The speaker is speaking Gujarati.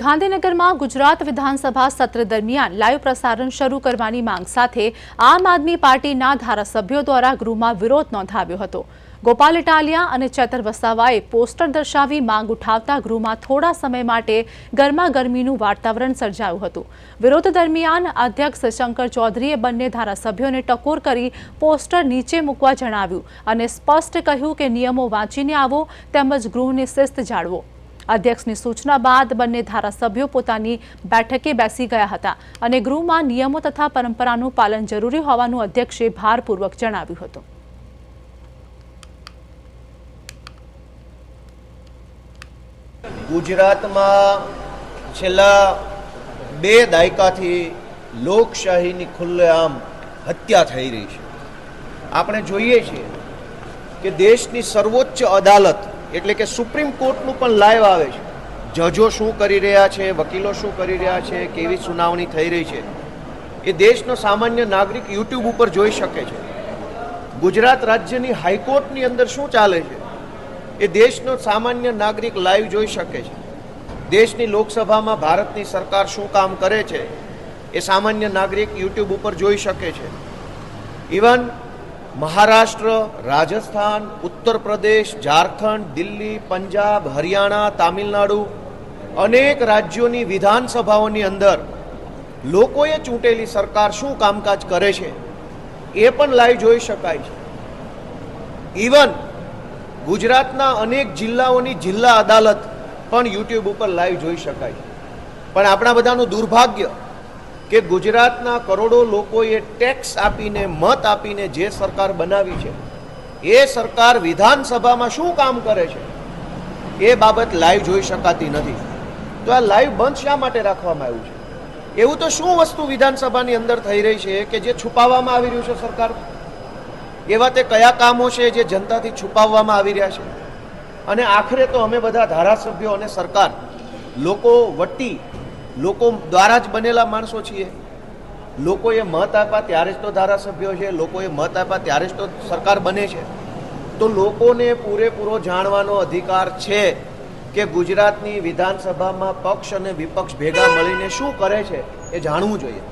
ગાંધીનગરમાં ગુજરાત વિધાનસભા સત્ર દરમિયાન લાઈવ પ્રસારણ શરૂ કરવાની માંગ સાથે આમ આદમી પાર્ટીના ધારાસભ્યો દ્વારા ગૃહમાં વિરોધ નોંધાવ્યો હતો. ગોપાલ ઇટાલિયા અને ચેતર વસાવાએ પોસ્ટર દર્શાવી માંગ ઉઠાવતા ગૃહમાં થોડા સમય માટે ગરમાગરમીનું વાતાવરણ સર્જાયું હતું. વિરોધ દરમિયાન અધ્યક્ષ શંકર ચૌધરીએ બંને ધારાસભ્યોને ટકોર કરી પોસ્ટર નીચે મૂકવા જણાવ્યું અને સ્પષ્ટ કહ્યું કે નિયમો વાંચીને આવો તેમજ ગૃહની શિસ્ત જાળવો. અધ્યક્ષની સૂચના બાદ બંને ધારાસભ્યો પોતાની બેઠકે બેસી ગયા હતા અને ગૃહમાં નિયમો તથા પરંપરાનું પાલન જરૂરી હોવાનું અધ્યક્ષે ભારપૂર્વક જણાવ્યું હતું. ગુજરાતમાં છેલ્લા બે દાયકાથી લોકશાહીની ખુલ્લેઆમ હત્યા થઈ રહી છે. આપણે જોઈએ છીએ કે દેશની સર્વોચ્ચ અદાલત એટલે કે સુપ્રીમ કોર્ટનું પણ લાઈવ આવે છે. જજો શું કરી રહ્યા છે, વકીલો શું કરી રહ્યા છે, કેવી સુનાવણી થઈ રહી છે, એ દેશનો સામાન્ય નાગરિક યુટ્યુબ ઉપર જોઈ શકે છે. ગુજરાત રાજ્યની હાઈકોર્ટની અંદર શું ચાલે છે? એ દેશનો સામાન્ય નાગરિક લાઈવ જોઈ શકે છે. દેશની લોકસભામાં ભારતની સરકાર શું કામ કરે છે, એ સામાન્ય નાગરિક યુટ્યુબ ઉપર જોઈ શકે છે. ઇવન મહારાષ્ટ્ર, રાજસ્થાન ઉત્તર પ્રદેશ ઝારખંડ, દિલ્હી, પંજાબ, હરિયાણા, તામિલનાડુ અનેક રાજ્યોની વિધાનસભાઓની અંદર લોકોએ ચૂંટેલી સરકાર શું કામકાજ કરે છે એ પણ લાઈવ જોઈ શકાય છે. ઇવન ગુજરાતના અનેક જિલ્લાઓની જિલ્લા અદાલત પણ યુટ્યુબ ઉપર લાઈવ જોઈ શકાય પણ આપણા બધાનું દુર્ભાગ્ય કે ગુજરાતના કરોડો લોકોએ ટેક્સ આપીને, મત આપીને જે સરકાર બનાવી છે, એ સરકાર વિધાનસભામાં શું કામ કરે છે? એ બાબત લાઈવ જોઈ શકાતી નથી. તો આ લાઈવ બંધ શા માટે રાખવામાં આવ્યું છે? એવું તો શું વસ્તુ વિધાનસભાની અંદર થઈ રહી છે કે જે છુપાવવામાં આવી રહ્યું છે સરકાર? એવા તે કયા કામો છે જે જનતાથી છુપાવવામાં આવી રહ્યા છે? અને આખરે તો અમે બધા ધારાસભ્યો અને સરકાર લોકો વટી લોકો દ્વારા જ બનેલા માણસો છીએ. લોકોએ મત આપ્યા ત્યારે જ તો ધારાસભ્યો છે, લોકોએ મત આપ્યા ત્યારે જ તો સરકાર બને છે. તો લોકોને પૂરેપૂરો જાણવાનો અધિકાર છે કે ગુજરાતની વિધાનસભામાં પક્ષ અને વિપક્ષ ભેગા મળીને શું કરે છે એ જાણવું જોઈએ.